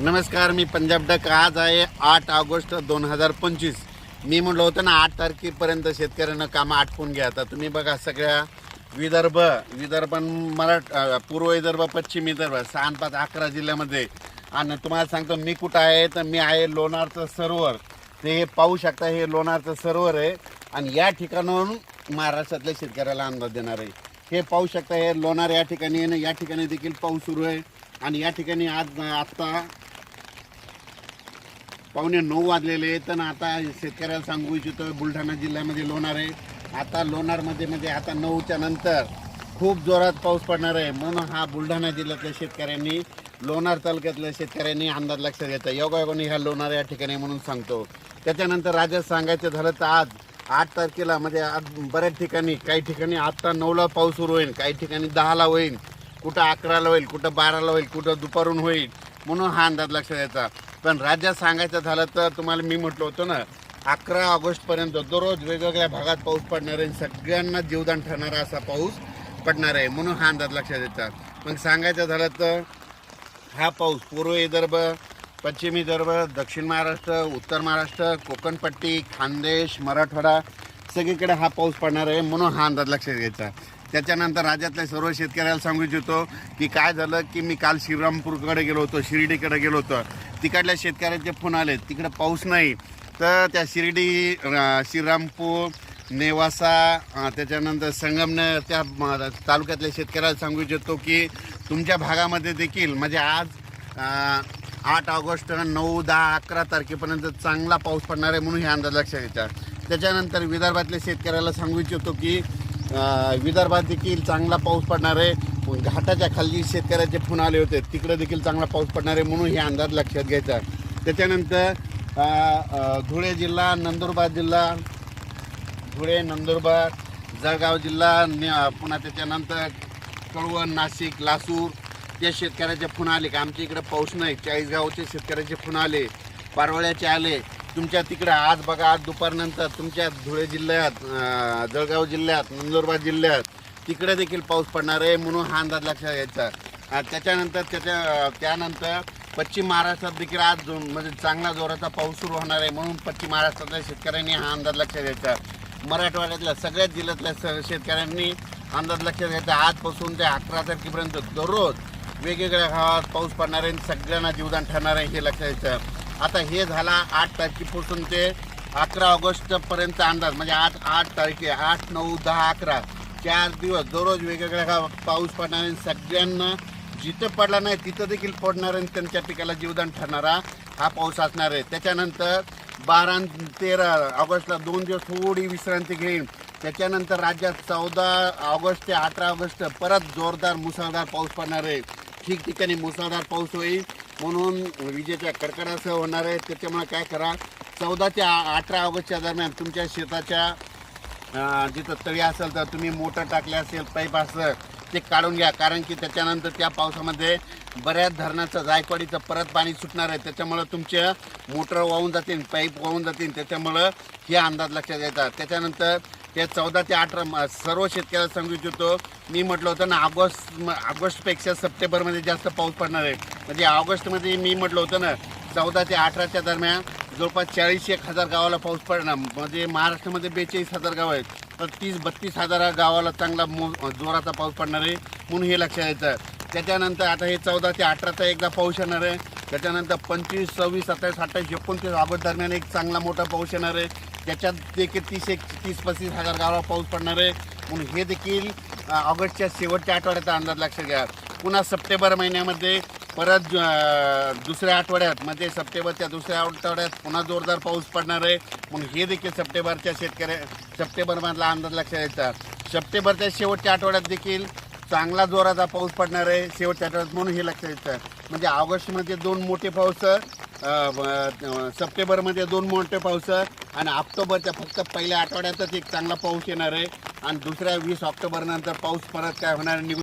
नमस्कार मी पंजाब डक. आज आहे आठ ऑगस्ट दोन हजार पंचवीस. मी म्हटलं होतं ना आठ तारखेपर्यंत शेतकऱ्यांना कामं आटपून घ्या. आता तुम्ही बघा सगळ्या विदर्भ विदर्भ मराठ पूर्व विदर्भ पश्चिम विदर्भ सहा पाच अकरा जिल्ह्यामध्ये. आणि तुम्हाला सांगतो मी कुठं आहे तर मी आहे लोणारचं सरोवर. ते हे पाहू शकता हे लोणारचं सरोवर आहे. आणि या ठिकाणाहून महाराष्ट्रातल्या शेतकऱ्याला अंदाज देणार आहे. हे पाहू शकता हे लोणार या ठिकाणी आहे ना या ठिकाणी देखील पाऊस सुरू आहे. आणि या ठिकाणी आज आत्ता पावणे नऊ वाजलेले आहेत आणि आता शेतकऱ्याला सांगू इच्छितो बुलढाणा जिल्ह्यामध्ये लोणार आहे. आता लोणारमध्ये म्हणजे आता नऊच्या नंतर खूप जोरात पाऊस पडणार आहे. म्हणून हा बुलढाणा जिल्ह्यातल्या शेतकऱ्यांनी लोणार तालुक्यातल्या शेतकऱ्यांनी अंदाज लक्षात घ्यायचा योगायोगाने ह्या लोणार या ठिकाणी म्हणून सांगतो. त्याच्यानंतर राज्यात सांगायचं झालं तर आज आठ तारखेला म्हणजे आज बऱ्याच ठिकाणी काही ठिकाणी आत्ता नऊला पाऊस सुरू होईल काही ठिकाणी दहाला होईल कुठं अकराला होईल कुठं बाराला होईल कुठं दुपारून होईल. म्हणून हा अंदाज लक्षात यायचा पण राज्यात सांगायचं झालं तर तुम्हाला मी म्हटलं होतं ना अकरा ऑगस्टपर्यंत दररोज वेगवेगळ्या भागात पाऊस पडणार आहे सगळ्यांना जीवदान ठरणारा असा पाऊस पडणार आहे म्हणून हा अंदाज लक्षात येतात मग सांगायचं झालं तर हा पाऊस पूर्व विदर्भ पश्चिम विदर्भ दक्षिण महाराष्ट्र उत्तर महाराष्ट्र कोकणपट्टी खानदेश मराठवाडा सगळीकडे हा पाऊस पडणार आहे म्हणून हा अंदाज लक्षात घ्यायचा. त्याच्यानंतर राज्यातल्या सर्व शेतकऱ्याला सांगू इच्छितो की काय झालं की मी काल श्रीरामपूरकडे गेलो होतो शिर्डीकडे गेलो होतो. तिकडल्या शेतकऱ्यांचे फोन आले तिकडे पाऊस नाही. तर त्या शिर्डी श्रीरामपूर नेवासा त्याच्यानंतर संगमनेर त्या तालुक्यातल्या शेतकऱ्याला सांगू इच्छितो की तुमच्या भागामध्ये देखील म्हणजे आज आठ ऑगस्ट नऊ दहा अकरा तारखेपर्यंत चांगला पाऊस पडणार आहे म्हणून हे अंदाज लक्षात घ्यायचा त्याच्यानंतर विदर्भातल्या शेतकऱ्याला सांगू इच्छितो की विदर्भात देखील चांगला पाऊस पडणार आहे. घाटाच्या खाली शेतकऱ्याचे फोन आले होते. तिकडे देखील चांगला पाऊस पडणार आहे म्हणून हे अंदाज लक्षात घ्यायचा त्याच्यानंतर धुळे जिल्हा नंदुरबार जिल्हा धुळे नंदुरबार जळगाव जिल्हा न- पुन्हा त्याच्यानंतर कळवण नाशिक लासूर या शेतकऱ्याचे फोन आले. की आमच्या इकडे पाऊस नाही. चाळीसगावचे शेतकऱ्याचे फोन आले. पारवळ्याचे आले. तुमच्या तिकडे आज बघा आज दुपारनंतर तुमच्या धुळे जिल्ह्यात जळगाव जिल्ह्यात नंदुरबार जिल्ह्यात तिकडे देखील पाऊस पडणार आहे म्हणून हा अंदाज लक्षात घ्यायचा. त्याच्यानंतर त्याच्या त्यानंतर पश्चिम महाराष्ट्रात देखील आज जो- म्हणजे चांगला जोराचा पाऊस सुरू होणार आहे म्हणून पश्चिम महाराष्ट्रातल्या शेतकऱ्यांनी हा अंदाज लक्षात घ्यायचा. मराठवाड्यातल्या सगळ्याच जिल्ह्यातल्या स- शेतकऱ्यांनी अंदाज लक्षात घ्यायचा. आजपासून ते अकरा तारखेपर्यंत दररोज वेगवेगळ्या गावात पाऊस पडणार आहे आणि सगळ्यांना जीवदान ठरणार आहे हे लक्षात घ्यायचं. आता हे झाला आठ तारखेपासून ते अकरा ऑगस्टपर्यंत अंदाज. म्हणजे आज आठ तारखे आठ नऊ दहा अकरा. चार दिवस दररोज वेगवेगळ्या पाऊस पडणार आहे. सगळ्यांना जिथं पडला नाही तिथं देखील पडणार आणि त्यांच्या पिकाला जीवदान ठरणारा हा पाऊस असणार आहे. त्याच्यानंतर बारा तेरा ऑगस्टला दोन दिवस थोडी विश्रांती घेईन. त्याच्यानंतर राज्यात चौदा ऑगस्ट ते अठरा ऑगस्ट परत जोरदार मुसळधार पाऊस पडणार आहे. ठिकठिकाणी मुसळधार पाऊस होईल. म्हणून विजेच्या कडकडासह होणार आहे. त्याच्यामुळे काय करा चौदा ते अठरा ऑगस्टच्या दरम्यान तुमच्या शेताच्या जिथं तळी असेल तर तुम्ही मोटर टाकले असेल पाईप असेल ते काढून घ्या. कारण की त्याच्यानंतर त्या पावसामध्ये बऱ्याच धरणाचं जायकवाडीचं परत पाणी सुटणार आहे. त्याच्यामुळं तुमचे मोटर वाहून जातील पाईप वाहून जातील. त्याच्यामुळं हे अंदाज लक्षात येतात. त्याच्यानंतर ते चौदा ते अठरा म- सर्व शेतकऱ्याला सांगू इच्छितो. मी म्हटलं होतं ना ऑगस्ट ऑगस्टपेक्षा सप्टेंबरमध्ये जास्त पाऊस पडणार आहे. म्हणजे ऑगस्टमध्ये मी म्हटलं होतं ना चौदा ते अठराच्या दरम्यान जवळपास चाळीस एक हजार गावाला पाऊस पडणार. म्हणजे महाराष्ट्रामध्ये बेचाळीस हजार गाव आहेत. तर तीस बत्तीस हजार गावाला चांगला मो जोराचा पाऊस पडणार आहे म्हणून हे लक्षात येतं. त्याच्यानंतर आता हे चौदा ते अठराचा एकदा पाऊस येणार आहे. त्याच्यानंतर पंचवीस सव्वीस सत्तावीस अठ्ठावीस एकोणतीस ऑगस्ट दरम्यान एक चांगला मोठा पाऊस येणार आहे. त्याच्यात देखील तीस एक तीस पस्तीस हजार गावाला पाऊस पडणार आहे. म्हणून हे देखील ऑगस्टच्या शेवटच्या आठवड्याचा अंदाज लक्षात घ्या. पुन्हा सप्टेंबर महिन्यामध्ये परत दुसऱ्या आठवड्यात म्हणजे सप्टेंबरच्या दुसऱ्या आठवड्यात पुन्हा जोरदार पाऊस पडणार आहे. म्हणून हे देखील सप्टेंबरच्या शेतकऱ्या सप्टेंबरमधला अंदाज लक्षात घ्यायचा. सप्टेंबरच्या शेवटच्या आठवड्यात देखील चांगला जोराचा पाऊस पडणार आहे. शेवटच्या आठवड्यात म्हणून हे लक्षात येतं म्हणजे ऑगस्टमध्ये दोन मोठे पाऊस सप्टेंबरमध्ये दोन मोठे पाऊस आणि ऑक्टोबरच्या फक्त पहिल्या आठवड्यातच एक चांगला पाऊस येणार आहे. आणि दुसऱ्या वीस ऑक्टोबरनंतर पाऊस परत काय होणार निघून